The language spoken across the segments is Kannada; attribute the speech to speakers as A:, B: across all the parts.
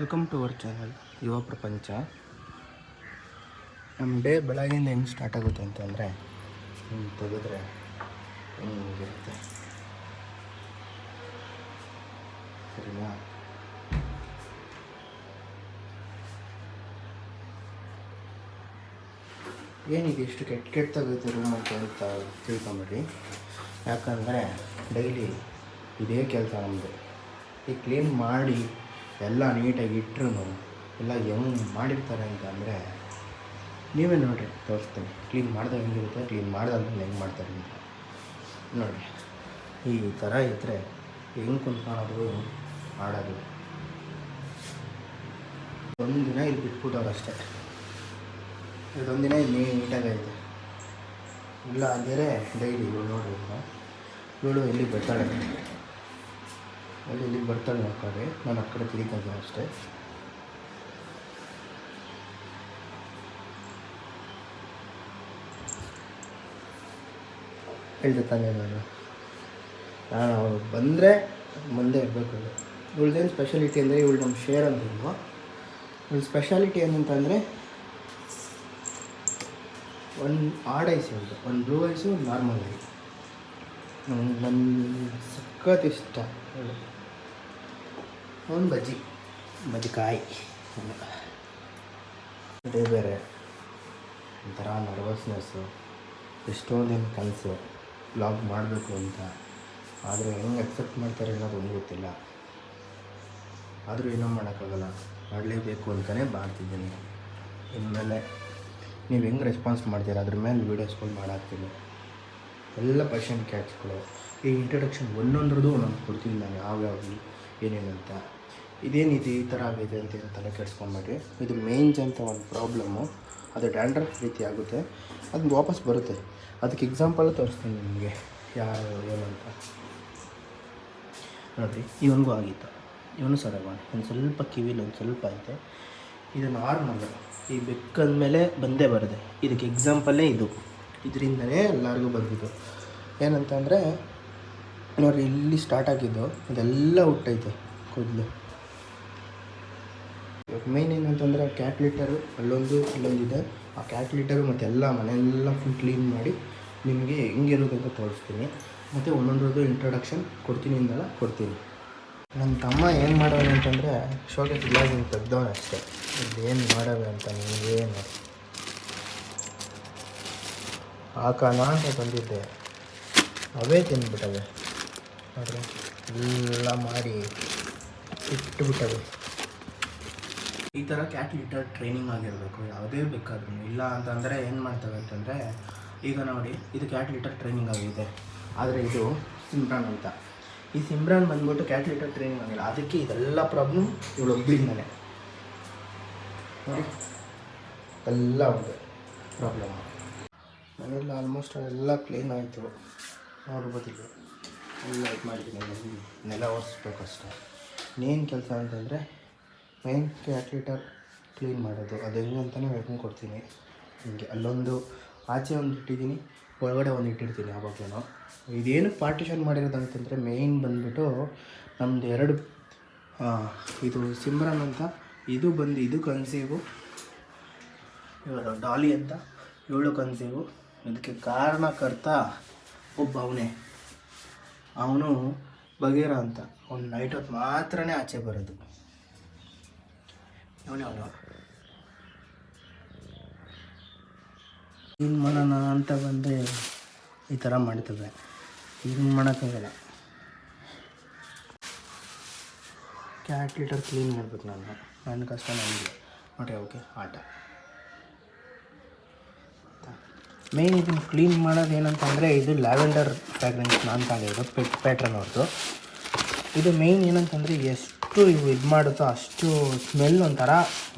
A: ವೆಲ್ಕಮ್ ಟು ಅವರ್ ಚಾನಲ್ ಯುವ ಪ್ರಪಂಚ ನಮ್ಮ ಡೇ ಬೆಳಗಿಂದ ಹೆಂಗೆ ಸ್ಟಾರ್ಟ್ ಆಗುತ್ತೆ ಅಂತಂದರೆ ಹಿಂಗೆ ತೆಗೆದ್ರೆ ಹಿಂಗಿರುತ್ತೆ? ಸರಿನಾ? ಏನಿದೆ ಇಷ್ಟು ಕೆಟ್ಟ ಕೆಟ್ಟ ರೂಮ್ ಅಂತ ಅಂತ ತಿಳ್ಕೊಂಬಿಡಿ. ಯಾಕಂದರೆ ಡೈಲಿ ಇದೇ ಕೆಲಸ ನಮ್ಮದು ಈ ಕ್ಲೀನ್ ಮಾಡಿ ಎಲ್ಲ ನೀಟಾಗಿ ಇಟ್ಟರು ಎಲ್ಲ ಹೆಂಗೆ ಮಾಡಿರ್ತಾರೆ ಅಂತ ಅಂದರೆ, ನೀವೇ ನೋಡಿರಿ, ತೋರಿಸ್ತೀನಿ. ಕ್ಲೀನ್ ಮಾಡಿದಾಗ ಹೆಂಗಿರುತ್ತೆ ಕ್ಲೀನ್ ಮಾಡಿದಾದ್ಮೇಲೆ ಹೆಂಗೆ ಮಾಡ್ತಾರೆ ಅಂತ. ನೋಡಿರಿ, ಈ ಥರ ಇದ್ದರೆ ಹೆಂಗೆ ಕುಂತ್ಕೊಳ್ಳೋದು ಮಾಡೋದು? ಒಂದು ದಿನ ಇಲ್ಲಿ ಬಿಟ್ಬಿಟ್ಟವ್ರು ಅಷ್ಟೇ. ಇದೊಂದು ದಿನ ನೀಟಾಗಿ ನೀಟಾಗೈತೆ ಇಲ್ಲ ಅಂದರೆ ಡೈಲಿ ಇವಳು ನೋಡಿ ಇವಳು ಎಲ್ಲಿ ಬರ್ತಾಳೆ ಅಲ್ಲಿ ಇಲ್ಲಿ ಬರ್ತಾಳೆ ಕಡೆ. ನಾನು ಆ ಕಡೆ ತಿರುಗಿದ್ದೆ ಅಷ್ಟೇ. ಹೇಳ್ದೆ ತಾನೇ ನಾನು. ನಾನು ಅವಳು ಬಂದರೆ ಮುಂದೆ ಇರಬೇಕು. ಇವಳ್ದೇನು ಸ್ಪೆಷಾಲಿಟಿ ಅಂದರೆ ಇವಳು ನಮ್ಮ ಶೇರ್ ಅಂತಿಲ್ವ ಇವಳು ಸ್ಪೆಷಾಲಿಟಿ ಏನಂತಂದರೆ ಒಂದು ಆಡ್ ಐಸ್ ಒಂದು ಒಂದು ಬ್ಲೂ ಐಸು ಒಂದು ನಾರ್ಮಲ್ ಐಸ್ ನನ್ನ ಸಖತ್ ಇಷ್ಟ. ಒಂದು ಬಜ್ಜಿ, ಬಜ್ಜಿಕಾಯಿ. ಅದೇ ಬೇರೆ. ಒಂಥರ ನರ್ವಸ್ನೆಸ್ಸು, ಎಷ್ಟೊಂದೇನು ಕನಸು. ಬ್ಲಾಗ್ ಮಾಡಬೇಕು ಅಂತ. ಆದರೆ ಹೆಂಗೆ ಅಕ್ಸೆಪ್ಟ್ ಮಾಡ್ತಾರೆ ಅನ್ನೋದು ಒಂದು ಗೊತ್ತಿಲ್ಲ. ಆದರೂ ಏನೂ ಮಾಡೋಕ್ಕಾಗಲ್ಲ. ಮಾಡಲೇಬೇಕು ಅಂತಲೇ ಮಾಡ್ತಿದ್ದೀನಿ ಇನ್ಮೇಲೆ ನೀವು ಹೆಂಗೆ ರೆಸ್ಪಾನ್ಸ್ ಮಾಡ್ತೀರ? ಅದ್ರ ಮೇಲೆ ವೀಡಿಯೋಸ್ಗಳು ಮಾಡಾಕ್ತೀನಿ. ಎಲ್ಲ ಪರ್ಷನ್ ಕ್ಯಾಚ್ಗಳು ಈ ಇಂಟ್ರಡಕ್ಷನ್ ಒಂದೊಂದ್ರದ್ದು ಒಂದೊಂದು ಕೊಡ್ತೀನಿ ನಾನು ಯಾವ್ಯಾವ ಏನೇನು ಅಂತ ಇದೇನಿದೆ ಈ ಥರ ಆಗಿದೆ ಅಂತ ಏನು ತಲೆ ಕೆಡಿಸ್ಕೊಂಬೇಡಿ ಇದು ಮೇಂಜ್ ಅಂತ ಒಂದು ಪ್ರಾಬ್ಲಮ್ಮು ಅದು ಡ್ಯಾಂಡ್ರಫ್ ರೀತಿ ಆಗುತ್ತೆ. ಅದು ವಾಪಸ್ ಬರುತ್ತೆ. ಅದಕ್ಕೆ ಎಕ್ಸಾಂಪಲ್ ತೋರಿಸ್ತೀನಿ ನಿಮಗೆ. ಯಾರು, ಏನು ಅಂತ. ನೋಡಿರಿ, ಇವನಿಗೂ ಆಗಿತ್ತು. ಇವನು ಸರಗವಾಣಿ ಒಂದು ಸ್ವಲ್ಪ ಕಿವಿಲಿ ಒಂದು ಸ್ವಲ್ಪ ಐತೆ. ಇದು ನಾರ್ಮಲ್ ಈ ಬೆಕ್ಕದ ಮೇಲೆ ಬಂದೇ ಬರದೆ. ಇದಕ್ಕೆ ಎಕ್ಸಾಂಪಲ್ಲೇ ಇದು. ಇದರಿಂದನೇ ಎಲ್ಲರಿಗೂ ಬಂದಿದ್ದು. ಏನಂತಂದರೆ, ನೋಡಿರಿ, ಇಲ್ಲಿ ಸ್ಟಾರ್ಟ್ ಆಗಿದ್ದು. ಇದೆಲ್ಲ ಹುಟ್ಟೈತೆ, ಕೂದಲು. ಮೇಯ್ನ್ ಏನಂತಂದರೆ ಕ್ಯಾಟ್ ಲೀಟರು ಅಲ್ಲೊಂದು ಇಲ್ಲೊಂದಿದೆ ಆ ಕ್ಯಾಟ್ ಲೀಟರು ಮತ್ತು ಎಲ್ಲ ಮನೆಯೆಲ್ಲ ಫುಲ್ ಕ್ಲೀನ್ ಮಾಡಿ ನಿಮಗೆ ಹೆಂಗಿರೋದು ಅಂತ ತೋರಿಸ್ತೀನಿ. ಮತ್ತು ಒಂದೊಂದ್ರದ್ದು ಇಂಟ್ರಡಕ್ಷನ್ ಕೊಡ್ತೀನಿ ಅಂದಲ್ಲ, ಕೊಡ್ತೀನಿ. ನನ್ನ ತಮ್ಮ ಏನು ಮಾಡೋಣ ಅಂತಂದರೆ ಶೋಕೆ ಇಲ್ಲಾಗಿ ತೆಗ್ದವನು ಅಷ್ಟೇ. ಏನು ಮಾಡೋದು ಅಂತ ನಿಮಗೇನು ಹಾಕೋಣ ಅಂತ ಬಂದಿದ್ದೆ ಅವೇ ತಿಂದ್ಬಿಟ್ಟವೆ ನೋಡ್ರಿ ಎಲ್ಲ ಮಾಡಿ ಇಟ್ಟುಬಿಟ್ಟವೆ ಈ ಥರ ಕ್ಯಾಟ್ ಲೀಟರ್ ಟ್ರೈನಿಂಗ್ ಆಗಿರಬೇಕು, ಯಾವುದೇ ಬೇಕಾದ್ರೂ. ಇಲ್ಲ ಅಂತಂದರೆ ಏನು ಮಾಡ್ತವೆ ಅಂತಂದರೆ, ಈಗ ನೋಡಿ, ಇದು ಕ್ಯಾಟ್ ಲೀಟರ್ ಟ್ರೈನಿಂಗ್ ಆಗಿದೆ. ಆದರೆ ಇದು ಸಿಮ್ರಾನ್ ಅಂತ. ಈ ಸಿಮ್ರಾನ್ ಬಂದ್ಬಿಟ್ಟು ಕ್ಯಾಟ್ ಲೀಟರ್ ಟ್ರೈನಿಂಗ್ ಆಗಿಲ್ಲ. ಅದಕ್ಕೆ ಇದೆಲ್ಲ ಪ್ರಾಬ್ಲಮ್ ಇವಳು ಒಬ್ಬಳಿಂದಲೇ ಎಲ್ಲ ಒಂದು ಪ್ರಾಬ್ಲಮ್ ಮನೆಯಲ್ಲಿ ಆಲ್ಮೋಸ್ಟ್ ಎಲ್ಲ ಕ್ಲೀನ್ ಆಯಿತು. ನೋಡ್ಬೋದಿಲ್ಲ ಎಲ್ಲ ಇದು ಮಾಡಿದ್ದೀನಿ. ನೆಲ ಓಡಿಸ್ಬೇಕಷ್ಟೇ ಇನ್ನೇನು ಕೆಲಸ ಅಂತಂದರೆ ಮೇನ್ ಕ್ಯಾಟ್ಲಿಟರ್ ಕ್ಲೀನ್ ಮಾಡೋದು. ಅದು ಹೆಂಗೆ ಅಂತಲೇ ಹೇಳ್ಕೊಂಡು ಕೊಡ್ತೀನಿ. ಹಿಂಗೆ ಅಲ್ಲೊಂದು, ಆಚೆ ಒಂದು ಇಟ್ಟಿದ್ದೀನಿ, ಒಳಗಡೆ ಒಂದು ಇಟ್ಟಿರ್ತೀನಿ ಯಾವಾಗಲೂ ಇದೇನು ಪಾರ್ಟಿಷನ್ ಮಾಡಿರೋದು ಅಂತಂದರೆ ಮೇಯ್ನ್ ಬಂದುಬಿಟ್ಟು ನಮ್ಮದು ಎರಡು ಇದು ಸಿಮ್ರನ್ ಅಂತ, ಇದು ಬಂದು ಇದು ಕನ್ಸೀವು ಇವರು ಡಾಲಿ ಅಂತ, ಇವಳು ಕನ್ಸೀವು ಇದಕ್ಕೆ ಕಾರಣಕರ್ತ ಒಬ್ಬ ಅವನೇ. ಅವನು ಬಗೇರ ಅಂತ. ಅವ್ನು ನೈಟ್ ಹೊತ್ತು ಮಾತ್ರನೇ ಆಚೆ ಬರೋದು. ಅವನೇ ಅವನು ಏನು ಮಾಡೋಣ ಅಂತ ಬಂದರೆ ಈ ಥರ ಮಾಡ್ತದೆ. ಏನು ಮಾಡೋಕ್ಕಾಗಲ್ಲ. ಕ್ಯಾಟ್ ಲೀಟರ್ ಕ್ಲೀನ್ ಮಾಡ್ಬೇಕು ನಾನು. ನನ್ನ ಕಷ್ಟ ನನಗೆ. ನೋಡಿ ಓಕೆ ಆಟ. ಮೇಯ್ನ್ ಇದನ್ನು ಕ್ಲೀನ್ ಮಾಡೋದು ಏನಂತಂದರೆ ಇದು ಲ್ಯಾವೆಂಡರ್ ಫ್ರಾಗ್ರೆನ್ಸ್ ನಾನು ತಗೊಂಡಿದ್ದು ಪೆಟ್ ಪ್ಯಾಟ್ರನ್ ಅವ್ರದ್ದು ಇದು ಮೇಯ್ನ್ ಏನಂತಂದರೆ ಎಷ್ಟು ಇವು ಇದು ಮಾಡುತ್ತೋ ಅಷ್ಟು ಸ್ಮೆಲ್ ಒಂಥರ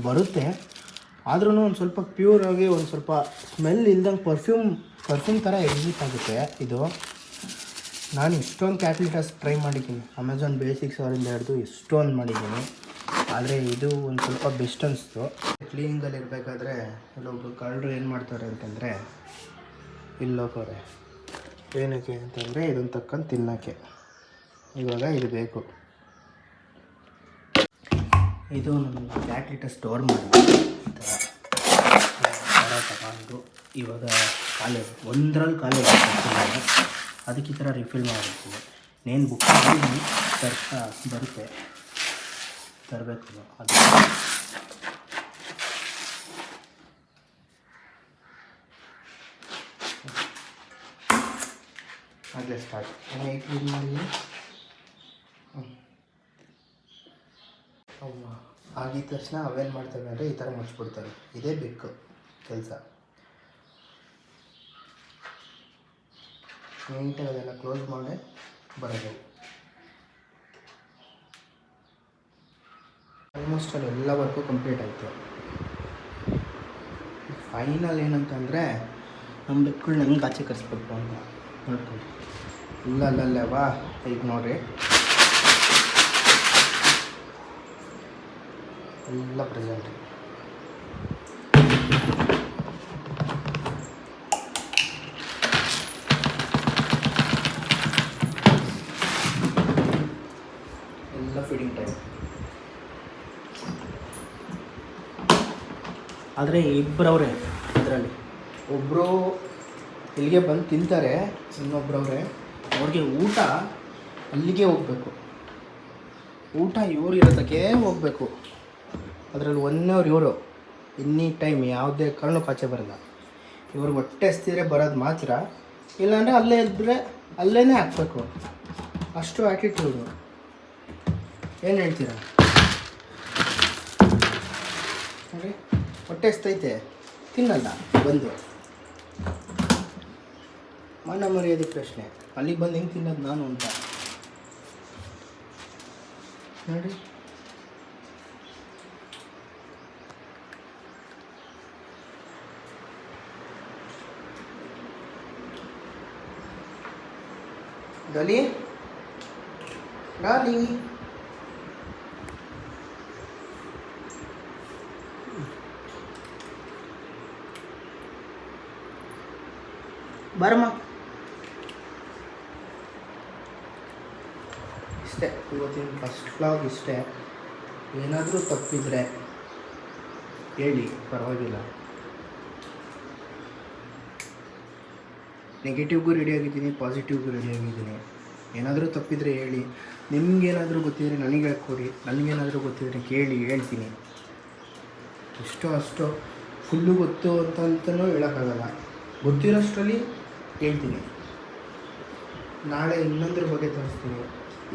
A: ಬರುತ್ತೆ. ಆದ್ರೂ ಒಂದು ಸ್ವಲ್ಪ ಪ್ಯೂರ್ ಒಂದು ಸ್ವಲ್ಪ ಸ್ಮೆಲ್ ಇಲ್ದಂಗೆ ಪರ್ಫ್ಯೂಮ್ ಪರ್ಫ್ಯೂಮ್ ಥರ ಎಕ್ಸಿಟ್ ಆಗುತ್ತೆ ಇದು. ನಾನು ಇಷ್ಟೊಂದು ಕ್ಯಾಟ್ಲಿಟರ್ಸ್ ಟ್ರೈ ಮಾಡಿದ್ದೀನಿ. ಅಮೆಝಾನ್ ಬೇಸಿಕ್ಸ್ ಅವರಿಂದ ಹಿಡಿದು ಇಷ್ಟೊಂದು ಮಾಡಿದ್ದೀನಿ. ಆದರೆ ಇದು ಒಂದು ಸ್ವಲ್ಪ ಬೆಸ್ಟ್ ಅನಿಸ್ತು. ಕ್ಲೀನಿಂಗಲ್ಲಿ ಇರಬೇಕಾದ್ರೆ ಇಲ್ಲೊಬ್ರು ಕಳ್ಳರು ಏನು ಮಾಡ್ತಾರೆ ಅಂತಂದರೆ ಇಲ್ಲೋಕೋರೆ ಏನಕ್ಕೆ ಅಂತಂದರೆ ಇದನ್ನು ತಕ್ಕಂಡು ತಿನ್ನೋಕ್ಕೆ. ಇವಾಗ ಇದು ಬೇಕು. ಇದು ನನ್ನ ಬ್ಯಾಟ್ರಿ ಸ್ಟೋರ್ ಮಾಡಿ ತಗೊಂಡು ಇವಾಗ ಕಾಲೇಜ್ ಒಂದರಲ್ಲಿ ಕಾಲೇಜ್ ಅದಕ್ಕೆ ಈ ಥರ ರಿಫಿಲ್ ಮಾಡಬೇಕು. ನೇನು ಬುಕ್ ಮಾಡಿ ತರ್ತಾ ಬರುತ್ತೆ. ತರಬೇಕು. ಅದು. ಅದೇ ಸ್ಟಾರ್ಟ್ ಕ್ಲೀನ್ ಮಾಡಿ ಆಗಿದ ತಕ್ಷಣ ಅವೇನು ಮಾಡ್ತಾರೆ ಅಂದರೆ ಈ ಥರ ಮುಚ್ಚಿಬಿಡ್ತವೆ ಇದೇ ಬೆಕ್ಕು ಕೆಲಸ. ನೀಟಾಗಿ ಅದೆಲ್ಲ ಕ್ಲೋಸ್ ಮಾಡಿ ಬರೋದು. ಆಲ್ಮೋಸ್ಟ್ ಅಲ್ಲಿ ಎಲ್ಲ ವರ್ಕು ಕಂಪ್ಲೀಟ್ ಆಯಿತು. ಫೈನಲ್ ಏನಂತಂದರೆ ನಮ್ಮ ಬೆಕ್ಕುಗಳನ್ನ ಹೆಂಗೆ ಆಚೆ ಕರೆಸ್ಬೇಕು ಅಂತ ನೋಡ್ಕೊಂಡು. ಇಲ್ಲ ಅಲ್ಲಲ್ಲೇ ವಾ, ಈಗ ನೋಡ್ರಿ. ಎಲ್ಲ ಪ್ರೆಸೆಂಟ್ ಎಲ್ಲ ಫೀಡಿಂಗ್ ಟೈಮ್ ಆದರೆ ಇಬ್ಬರವ್ರೆ ಅದರಲ್ಲಿ ಒಬ್ಬರು ಇಲ್ಲಿಗೆ ಬಂದು ತಿಂತಾರೆ ಇನ್ನೊಬ್ಬರವ್ರೆ ಅವ್ರಿಗೆ ಊಟ ಅಲ್ಲಿಗೆ ಹೋಗಬೇಕು. ಊಟ ಇವ್ರು ಇರೋದಕ್ಕೆ ಹೋಗಬೇಕು. ಅದರಲ್ಲಿ ಒಂದವ್ರು ಇವರು. ಎನಿ ಟೈಮ್ ಯಾವುದೇ ಕಾರಣಕ್ಕೂ ಆಚೆ ಬರಲ್ಲ. ಇವರು ಹೊಟ್ಟೆ ಹಸ್ತಿದ್ರೆ ಬರೋದು ಮಾತ್ರ. ಇಲ್ಲಾಂದರೆ ಅಲ್ಲೇ ಇದ್ದರೆ ಅಲ್ಲೇ ಹಾಕ್ಬೇಕು. ಅಷ್ಟು ಆ್ಯಟಿಟ್ಯೂಡು ಏನು ಹೇಳ್ತೀರಾ? ಹೊಟ್ಟೆ ಹಸ್ತೈತೆ. ತಿನ್ನಲ್ಲ, ಬಂದು. ಮನ ಮರ್ಯಾದೆ ಪ್ರಶ್ನೆ. ಅಲ್ಲಿಗೆ ಬಂದು ಹೆಂಗೆ ತಿನ್ನೋದು ನಾನು ಅಂತ. ನೋಡಿ. ಡಾಲಿ ಡಾಲಿ ಬರಮ್ಮ ಇಷ್ಟೇ ಇವತ್ತಿನ ಫಸ್ಟ್ ಫ್ಲಾಗ್ ಇಷ್ಟೇ. ಏನಾದರೂ ತಪ್ಪಿದ್ರೆ ಹೇಳಿ ಪರವಾಗಿಲ್ಲ. ನೆಗೆಟಿವ್ಗೂ ರೆಡಿ ಆಗಿದ್ದೀನಿ ಪಾಸಿಟಿವ್ಗೂ ರೆಡಿ ಆಗಿದ್ದೀನಿ. ಏನಾದರೂ ತಪ್ಪಿದರೆ ಹೇಳಿ. ನಿಮಗೇನಾದರೂ ಗೊತ್ತಿದ್ರೆ ನನಗೆ ಹೇಳ್ಕೊಡಿ. ನನಗೇನಾದರೂ ಗೊತ್ತಿದ್ರೆ ಕೇಳಿ, ಹೇಳ್ತೀನಿ. ಎಷ್ಟೋ ಅಷ್ಟೋ ಫುಲ್ಲು ಗೊತ್ತು ಅಂತ ಅಂತಲೂ ಹೇಳೋಕ್ಕಾಗಲ್ಲ. ಗೊತ್ತಿರೋಷ್ಟರಲ್ಲಿ ಹೇಳ್ತೀನಿ. ನಾಳೆ ಇನ್ನೊಂದ್ರ ಬಗ್ಗೆ ತೋರಿಸ್ತೀನಿ.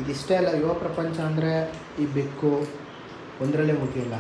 A: ಇದಿಷ್ಟೇ ಅಲ್ಲ, ಯುವ ಪ್ರಪಂಚ ಅಂದರೆ ಈ ಬೆಕ್ಕು ಒಂದರಲ್ಲೇ ಮುಗಿಯಲ್ಲ.